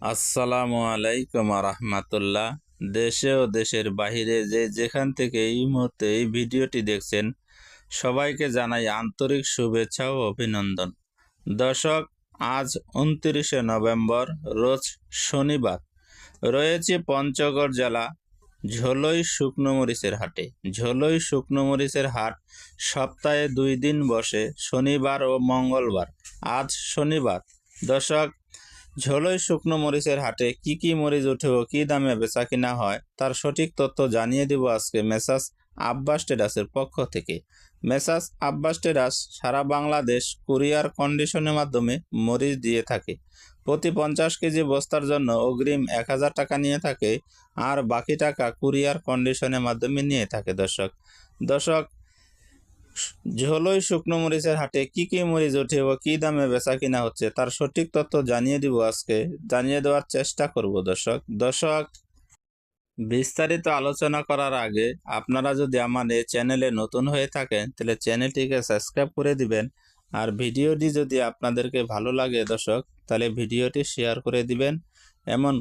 আসসালামু আলাইকুম রহমাতুল্লাহ দেশে ও দেশের বাহিরে যে যেখান থেকে এই মুহূর্তে এই ভিডিওটি দেখছেন, সবাইকে জানাই আন্তরিক শুভেচ্ছা ও অভিনন্দন। দর্শক, আজ উনত্রিশে নভেম্বর, রোজ শনিবার। রয়েছে পঞ্চগড় জেলা ঝোলই শুকনো মরিচের হাটে। ঝোলই শুকনো মরিচের হাট সপ্তাহে দুই দিন বসে, শনিবার ও মঙ্গলবার। আজ শনিবার। দর্শক ঝোলই শুকনো মরিচের হাটে কি কি মরিচ ও কি দামে বেচা কিনা হয়, তার সঠিক তথ্য জানিয়ে দিব আজকে মেসাস আব্বাস টেরাসের পক্ষ থেকে। মেসাস আব্বাস টেরাস সারা বাংলাদেশ কুরিয়ার কন্ডিশনের মাধ্যমে মরিচ দিয়ে থাকে। প্রতি পঞ্চাশ কেজি বস্তার জন্য অগ্রিম এক হাজার টাকা নিয়ে থাকে আর বাকি টাকা কুরিয়ার কন্ডিশনের মাধ্যমে নিয়ে থাকে দর্শক। দর্শক ঝোলই শুকনো মরিচের হাটে কি কি মরিচ ওঠে ও কি দামে বেচা কিনা হচ্ছে, তার সঠিক তথ্য জানিয়ে দিব আজকে। জানিয়ে দেওয়ার চেষ্টা করব দর্শক। দর্শক, বিস্তারিত আলোচনা করার আগে আপনারা যদি আমার এই চ্যানেলে নতুন হয়ে থাকেন, তাহলে চ্যানেলটিকে সাবস্ক্রাইব করে দিবেন। আর ভিডিওটি যদি আপনাদেরকে ভালো লাগে দর্শক, তাহলে ভিডিওটি শেয়ার করে দিবেন। এমন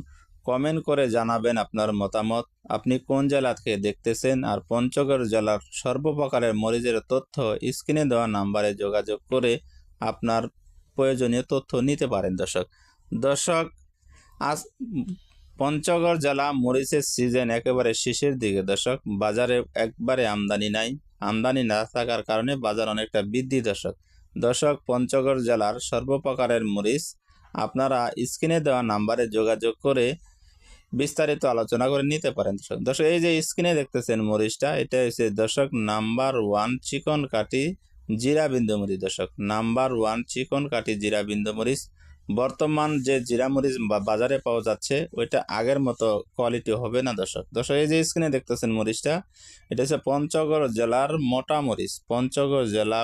কমেন্ট করে জানাবেন আপনার মতামত। আপনি কোন জেলা থেকে দেখতেছেন? আর পঞ্চগড় জেলার সর্বপ্রকারের মরিচের তথ্য স্ক্রিনে দেওয়া নাম্বারে যোগাযোগ করে আপনার প্রয়োজনীয় তথ্য নিতে পারেন দর্শক। দর্শক, আজ পঞ্চগড় জেলা মরিচের সিজন একেবারে শেষের দিকে দর্শক। বাজারে একবারে আমদানি নাই। আমদানি না থাকার কারণে বাজার অনেকটা বৃদ্ধি দর্শক। দর্শক, পঞ্চগড় জেলার সর্বপ্রকারের মরিচ। আপনারা স্ক্রিনে দেওয়া নাম্বারে যোগাযোগ করে বিস্তারিত আলোচনা করে নিতে পারেন। দর্শক দর্শক এই যে স্ক্রিনে দেখতেছেন মরিচটা, এটা হচ্ছে দর্শক নাম্বার ওয়ান চিকন কাটি জিরা বিন্দু মরিচ। দর্শক নাম্বার ওয়ান চিকন কাটি জিরা বিন্দু মরিচ। বর্তমান যে জিরা মরিচ বাজারে পাওয়া যাচ্ছে, ওইটা আগের মতো কোয়ালিটি হবে না দর্শক। দর্শক, এই যে স্ক্রিনে দেখতেছেন মরিচটা, এটা হচ্ছে পঞ্চগড় জেলার মোটা মরিচ। পঞ্চগড় জেলা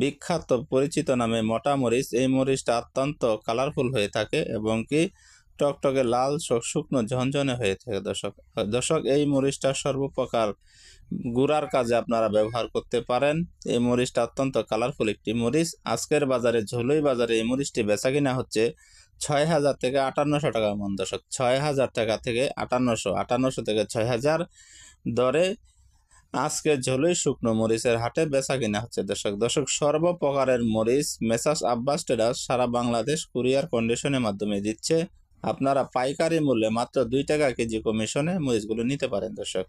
বিখ্যাত পরিচিত নামে মোটা মরিচ। এই মরিচটা অত্যন্ত কালারফুল হয়ে থাকে এবং কি টকটকে লাল শুকনো ঝনঝনে হয়ে থাকে, দর্শক। দর্শক, এই মরিচটা সর্বপ্রকার গুড়ার কাজে আপনারা ব্যবহার করতে পারেন। এই মরিচটা অত্যন্ত কালারফুল একটি মরিচ। আজকের বাজারে, ঝোলই বাজারে এই মরিচটি বেচা কিনা হচ্ছে ছয় হাজার থেকে আটান্নশো টাকা মন, দর্শক। ছয় হাজার টাকা থেকে আটান্নশো আটান্নশো থেকে ছয় হাজার দরে আজকে ঝোলই শুকনো মরিচের হাটে বেচা কিনা হচ্ছে, দর্শক। দর্শক, সর্বপ্রকারের মরিচ মেসাস আব্বাস টেরাস সারা বাংলাদেশ কুরিয়ার কন্ডিশনের মাধ্যমে দিচ্ছে। আপনারা পাইকারি মূল্যে মাত্র দুই টাকা কেজি কমিশনে মরিচগুলো নিতে পারেন, দর্শক।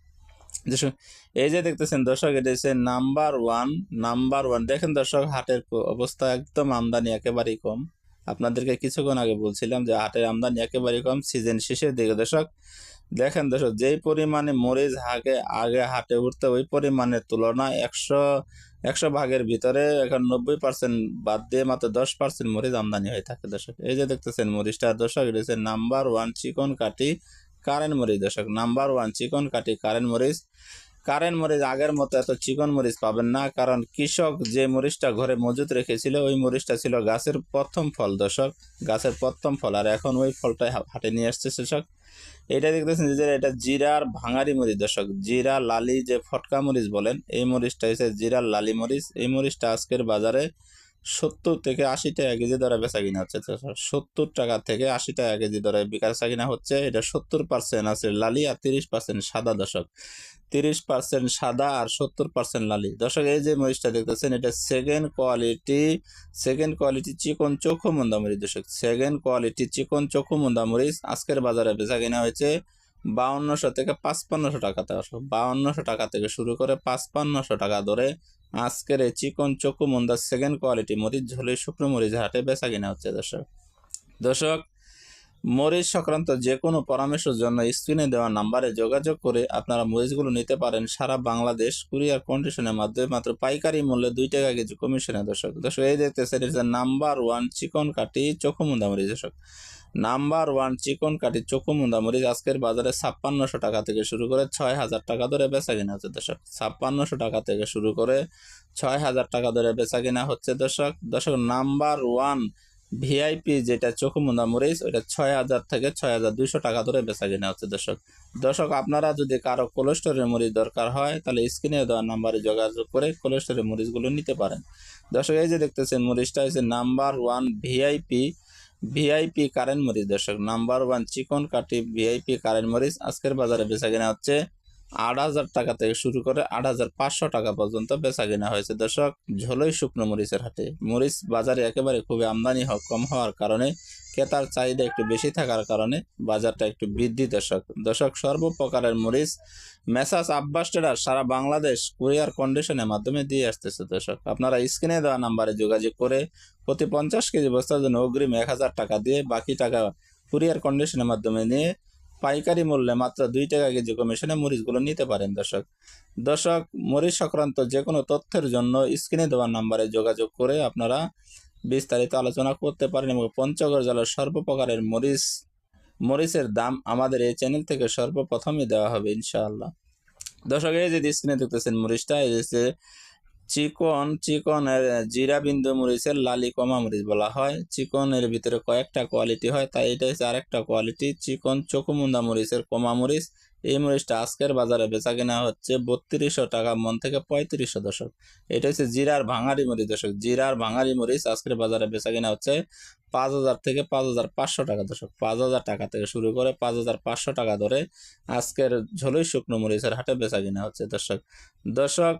দর্শক, এই যে দেখতেছেন, দর্শক, এটা হচ্ছে নাম্বার ওয়ান নাম্বার ওয়ান দেখেন দর্শক, হাটের অবস্থা একদম আমদানি একেবারেই কম। আপনাদেরকে কিছুক্ষণ আগে বলছিলাম যে হাটের আমদানি একেবারেই কম সিজন শেষের দিকে দর্শক, দেখেন দর্শক, যেই পরিমাণে মরিচ আগে আগে হাটে উঠতে, ওই পরিমাণের তুলনায় একশো একশো ভাগের ভিতরে এখন নব্বই পার্সেন্ট বাদ দিয়ে মাত্র দশ পার্সেন্ট মরিচ আমদানি হয়ে থাকে দর্শক। এই যে দেখতেছেন মরিচটা দর্শক, এটা হচ্ছে নাম্বার ওয়ান চিকন কাটি কারেন্ট মরিচ দর্শক নাম্বার ওয়ান চিকন কাটি কারেন্ট মরিচ। কারেন্ট মরিচ আগের মতো এত চিকন মরিচ পাবেন না, কারণ কৃষক যে মরিচটা ঘরে মজুত রেখেছিল, ওই মরিচটা ছিল গাছের প্রথম ফল দর্শক, গাছের প্রথম ফল। আর এখন ওই ফলটাই হাটে নিয়ে আসছে কৃষক এটা দেখতেছেন যে এটা জিরার ভাঙারি মরিচ দর্শক, জিরা, লালি যে ফটকা মরিচ বলেন, এই মরিচটা হচ্ছে জিরার লালি মরিচ। এই মরিচটা আজকের বাজারে সত্তর থেকে আশি টাকা কেজি দরে বেচা কিনা হচ্ছে সত্তর টাকা থেকে আশি টাকা কেজি দরে বেচা কিনা হচ্ছে। এটা সত্তর পার্সেন্ট আছে লালি আর তিরিশ পার্সেন্ট সাদা দর্শক। তিরিশ পার্সেন্ট সাদা আর সত্তর পার্সেন্ট লালি। দর্শক, এই যে মরিচটা দেখতেছেন, এটা সেকেন্ড কোয়ালিটি সেকেন্ড কোয়ালিটি চিকন চোখো মুন্দা মরিচ দর্শক। সেকেন্ড কোয়ালিটি চিকন চোখো মুন্দা মরিচ আজকের বাজারে বেচা কিনা হয়েছে বাউন্নশো থেকে পাঁচপান্নশো টাকা দর্শক বাউন্নশো টাকা থেকে শুরু করে পাঁচপান্নশো টাকা ধরে আজকের এই চিকন চোখো মুন্দা সেকেন্ড কোয়ালিটি মরিচ ঝোলে শুকনো মরিচ হাটে বেচা কিনা হচ্ছে দর্শক। দর্শক মরিচ সংক্রান্ত যে কোনো পরামর্শের জন্য স্ক্রিনে দেওয়া নাম্বারে যোগাযোগ করে আপনারা মরিচগুলো নিতে পারেন। সারা বাংলাদেশ কুরিয়ার কন্ডিশনের মাধ্যমে মাত্র পাইকারি মূল্যে দুই টাকা কেজি কমিশনে, দর্শক। দর্শক, এই দেখতেছেন এটা নাম্বার ওয়ান চিকন কাটি চোখমুন্দা মরিচ, দর্শক। নাম্বার ওয়ান চিকন কাটি চোখমুন্দা মরিচ আজকের বাজারে ছাপ্পান্নশো টাকা থেকে শুরু করে ছয় হাজার টাকা ধরে বেচা কিনা হচ্ছে, দর্শক। ছাপ্পান্নশো টাকা থেকে শুরু করে ছয় হাজার টাকা ধরে বেচা কিনা হচ্ছে, দর্শক। দর্শক নাম্বার ওয়ান ভিআইপি যেটা চোখমুন্দা মরিচ, ওইটা ছয় হাজার থেকে ছয় হাজার দুইশো টাকা ধরে বেচা কিনা হচ্ছে দর্শক। দর্শক, আপনারা যদি কারও কোলেস্টোরের মরিচ দরকার হয়, তাহলে স্ক্রিনে দেওয়া নাম্বারে যোগাযোগ করে কোলেস্টোরের মরিচগুলো নিতে পারেন। দর্শক, এই যে দেখতেছেন মরিচটা হচ্ছে number one VIP VIP current মরিচ দর্শক। নাম্বার ওয়ান চিকন কাটি ভিআইপি কারেন্ট মরিচ। আজকের বাজারে বেচা কেনা হচ্ছে আট হাজার টাকা থেকে শুরু করে আট হাজার পাঁচশো টাকা পর্যন্ত বেচা কেনা হয়েছে। দর্শক, ঝোলই শুকনো মরিচের হাটে। মরিচ বাজারে একেবারে খুবই আমদানি কম হওয়ার কারণে ক্রেতার চাহিদা একটু বেশি থাকার কারণে বাজারটা একটু বৃদ্ধি দর্শক। দর্শক, সর্বপ্রকারের মরিচ মেসাজ আব্বাস ট্রেডার সারা বাংলাদেশ কুরিয়ার কন্ডিশনের মাধ্যমে দিয়ে আসতেছে দর্শক। আপনারা স্ক্রিনে দেওয়া নাম্বারে যোগাযোগ করে প্রতি পঞ্চাশ কেজি বস্তার জন্য অগ্রিম এক হাজার টাকা দিয়ে বাকি টাকা কুরিয়ার কন্ডিশনের মাধ্যমে নিয়ে পাইকারি মূল্যে মাত্র দুই টাকা কেজি কমিশনে মরিচগুলো নিতে পারেন, দর্শক। দর্শক, মরিচ সংক্রান্ত যে কোনো তথ্যের জন্য স্ক্রিনে দেওয়া নাম্বারে যোগাযোগ করে আপনারা বিস্তারিত আলোচনা করতে পারেন এবং পঞ্চগড় জেলার সর্বপ্রকারের মরিচ, মরিচের দাম আমাদের এই চ্যানেল থেকে সর্বপ্রথমই দেওয়া হবে, ইনশাআল্লাহ। দর্শক, এই যে স্ক্রিনে দেখতেছেন মরিচটা, এই যে চিকন, চিকনের জিরা বিন্দু মরিচের লালি কমা মরিচ বলা হয়। চিকনের ভিতরে কয়েকটা কোয়ালিটি হয়, তাই এটা হচ্ছে আরেকটা কোয়ালিটি। চিকন চকুমুন্দা মরিচের কমা মরিচ, এই মরিচটা আজকের বাজারে বেচা কেনা হচ্ছে বত্রিশশো টাকা, মন থেকে পঁয়ত্রিশশো দশক। এটা হচ্ছে জিরার ভাঙারি মরিচ দশক। জিরার ভাঙারি মরিচ আজকের বাজারে বেচা কেনা হচ্ছে পাঁচ হাজার থেকে পাঁচ হাজার পাঁচশো টাকা দশক। পাঁচ হাজার টাকা থেকে শুরু করে পাঁচ হাজার পাঁচশো টাকা ধরে আজকের ঝোলই শুকনো মরিচের হাটে বেচা কিনা হচ্ছে দর্শক দর্শক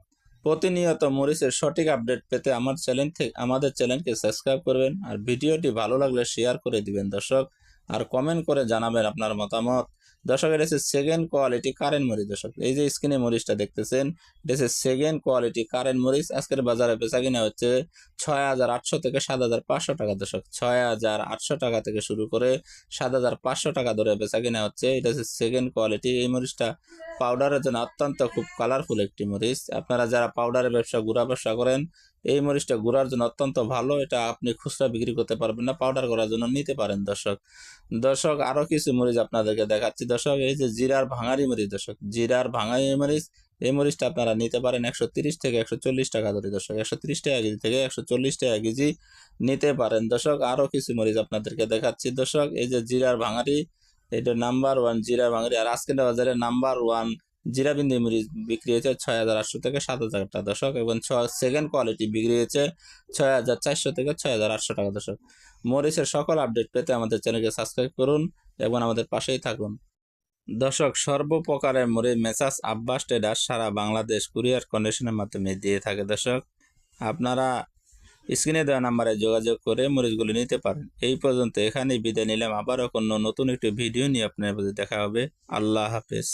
প্রতিনিয়ত মরিচের সঠিক আপডেট পেতে আমার চ্যানেল থেকে আমাদের চ্যানেলকে সাবস্ক্রাইব করবেন। আর ভিডিওটি ভালো লাগলে শেয়ার করে দিবেন দর্শক। আর কমেন্ট করে জানাবেন আপনার মতামত। দর্শক, এটা হচ্ছে সেকেন্ড কোয়ালিটি কারেন্ট মরিচ, দর্শক। এই যে স্ক্রিনে মরিচটা দেখতেছেন, এটা হচ্ছে সেকেন্ড কোয়ালিটি কারেন্ট মরিচ। আজকের বাজারে বেচা কিনা হচ্ছে ছয় হাজার আটশো থেকে সাত হাজার পাঁচশো টাকা, দর্শক। ছয় হাজার আটশো টাকা থেকে শুরু করে সাত হাজার পাঁচশো টাকা ধরে বেচা কিনা হচ্ছে। এটা হচ্ছে সেকেন্ড কোয়ালিটি এই মরিচটা পাউডারের জন্য অত্যন্ত খুব কালারফুল একটি মরিচ। আপনারা যারা পাউডারের ব্যবসা, গুঁড়া ব্যবসা করেন এই মরিচটা গুঁড়ার জন্য অত্যন্ত ভালো। এটা আপনি খুচরা বিক্রি করতে পারবেন না পাউডার করার জন্য নিতে পারেন দর্শক। দর্শক, আরও কিছু মরিচ আপনাদেরকে দেখাচ্ছি। দর্শক, এই যে জিরার ভাঙারি মরিচ, দর্শক, জিরার ভাঙারি মরিচ, এই মরিচটা আপনারা নিতে পারেন একশো তিরিশ থেকে একশো চল্লিশ টাকা ধরে দর্শক। একশো তিরিশ টাকা কেজি থেকে একশো চল্লিশ টাকা কেজি নিতে পারেন দর্শক। আরও কিছু মরিচ আপনাদেরকে দেখাচ্ছি। দর্শক, এই যে জিরার ভাঙারি এটা নাম্বার ওয়ান জিরা ভাঙারি। আর আজকের বাজারে নাম্বার ওয়ান জিরা বিন্দু মরিচ বিক্রি হয়েছে ছয় হাজার আটশো থেকে সাত হাজার টাকা দশক এবং ছ সেকেন্ড কোয়ালিটি বিক্রি হয়েছে ছয় হাজার চারশো থেকে ছয় হাজার আটশো টাকা দশক মরিচের সকল আপডেট পেতে আমাদের চ্যানেলকে সাবস্ক্রাইব করুন এবং আমাদের পাশেই থাকুন। দর্শক, সর্বপ্রকারের মরিচ মেসাজ আব্বাস ট্রেডার সারা বাংলাদেশ কুরিয়ার কন্ডিশনের মাধ্যমে দিয়ে থাকে দর্শক। আপনারা স্ক্রিনে দেওয়া নাম্বারে যোগাযোগ করে মরিচগুলো নিতে পারেন। এই পর্যন্ত এখানেই বিদায় নিলাম। আবারও কোনো নতুন একটি ভিডিও নিয়ে আপনার দেখা হবে। আল্লাহ হাফেজ।